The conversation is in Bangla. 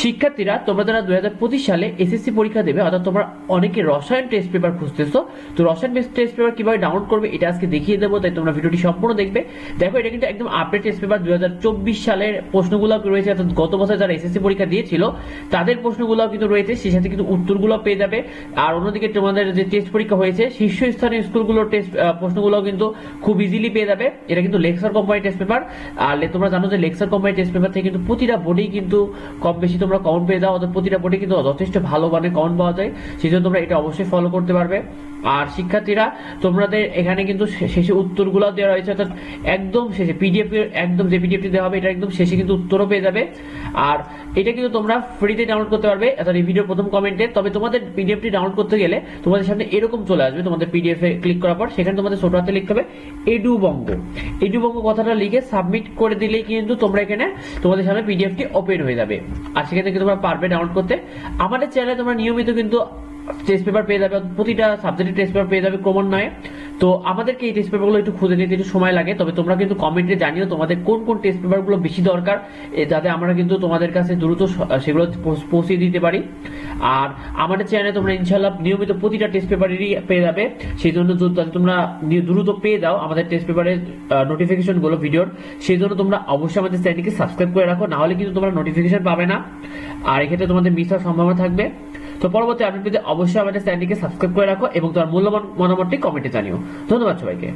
শিক্ষার্থীরা, তোমরা যারা দুই হাজার পঁচিশ সালে এসএসসি পরীক্ষা দেবে, অর্থাৎ তোমরা অনেকে রসায়ন টেস্ট পেপার খুঁজতেছো, তো রসায়ন টেস্ট পেপার কীভাবে ডাউনলোড করবে, এটা আজকে দেখিয়ে দেবো, তাই তোমরা ভিডিওটি সম্পূর্ণ দেখবে। দেখো, এটা কিন্তু একদম আপডেট টেস্ট পেপার দুই হাজার চব্বিশ সালের প্রশ্নগুলো রয়েছে, অর্থাৎ গত বছর যারা এসএসসি পরীক্ষা দিয়েছিল, তাদের প্রশ্নগুলো কিন্তু রয়েছে, সেই সাথে কিন্তু উত্তরগুলো পেয়ে যাবে। আর অন্যদিকে তোমাদের যে টেস্ট পরীক্ষা হয়েছে, শীর্ষস্থানীয় স্কুলগুলোর টেস্ট প্রশ্নগুলো কিন্তু খুব ইজিলি পেয়ে যাবে। এটা কিন্তু লেক্সার কোম্পানি টেস্ট পেপার আর তোমরা জানো যে লেক্সার কোম্পানি টেস্ট পেপার থেকে কিন্তু প্রতিটা বোর্ডেই কিন্তু কম বেশি তোমরা কমন পেয়ে যাও, অর্থাৎ প্রতিটা বোর্ডে কিন্তু যথেষ্ট ভালো মানের কমন পাওয়া যায়। সেই জন্য তোমরা এটা অবশ্যই ফলো করতে পারবে। আর শিক্ষার্থীরা, তোমাদের এখানে কিন্তু শেষে উত্তরগুলো দেওয়া রয়েছে, অর্থাৎ একদম শেষে পিডিএফ একদম যে পিডিএফটি দেওয়া হবে, এটা একদম শেষে কিন্তু উত্তরও পেয়ে যাবে। আর এটা কিন্তু তোমরা ফ্রিতে ডাউনলোড করতে পারবে, অর্থাৎ এই ভিডিও প্রথম কমেন্টে তবে তোমাদের পিডিএফটি ডাউনলোড করতে গেলে তোমাদের সামনে এরকম চলে আসবে, তোমাদের পিডিএফ এ ক্লিক করার পর, সেখানে তোমাদের ছোট হাতে লিখতে হবে এডু বঙ্গ এডু বঙ্গ কথাটা লিখে সাবমিট করে দিলেই কিন্তু তোমরা এখানে তোমাদের সামনে পিডিএফটি ওপেন হয়ে যাবে। আর সেখান থেকে তোমরা পারবে ডাউনলোড করতে। আমাদের চ্যানেলে তোমরা নিয়মিত কিন্তু টেস্ট পেপার পেয়ে যাবে, প্রতিটা সাবজেক্টের টেস্ট পেপার পেয়ে যাবে ক্রমান্বয়ে তো আমাদেরকে এই টেস্ট পেপারগুলো একটু খুঁজে নিতে একটু সময় লাগে, তবে তোমরা কিন্তু কমেন্টে জানিও তোমাদের কোন কোন টেস্ট পেপারগুলো বেশি দরকার যাতে আমরা কিন্তু তোমাদের কাছে দ্রুত সেগুলো পৌঁছ- দিতে পারি। আর আমাদের চ্যানেলে তোমরা ইনশাল্লাহ নিয়মিত প্রতিটা টেস্ট পেপারেরই পেয়ে যাবে, সেই জন্য তোমরা দ্রুত পেয়ে দাও আমাদের টেস্ট পেপারের নোটিফিকেশনগুলো ভিডিওর সেই জন্য তোমরা অবশ্যই আমাদের চ্যানেলকে সাবস্ক্রাইব করে রাখো, না হলে কিন্তু তোমরা নোটিফিকেশন পাবে না। আর এক্ষেত্রে তোমাদের মিস হওয়ার সম্ভাবনা থাকবে। তো পরবর্তী আপডেট পেতে অবশ্যই আমাদের চ্যানেলটিকে সাবস্ক্রাইব করে রাখো এবং তোমার মূল্যবান মতামতটি কমেন্টে জানিও। ধন্যবাদ সবাইকে।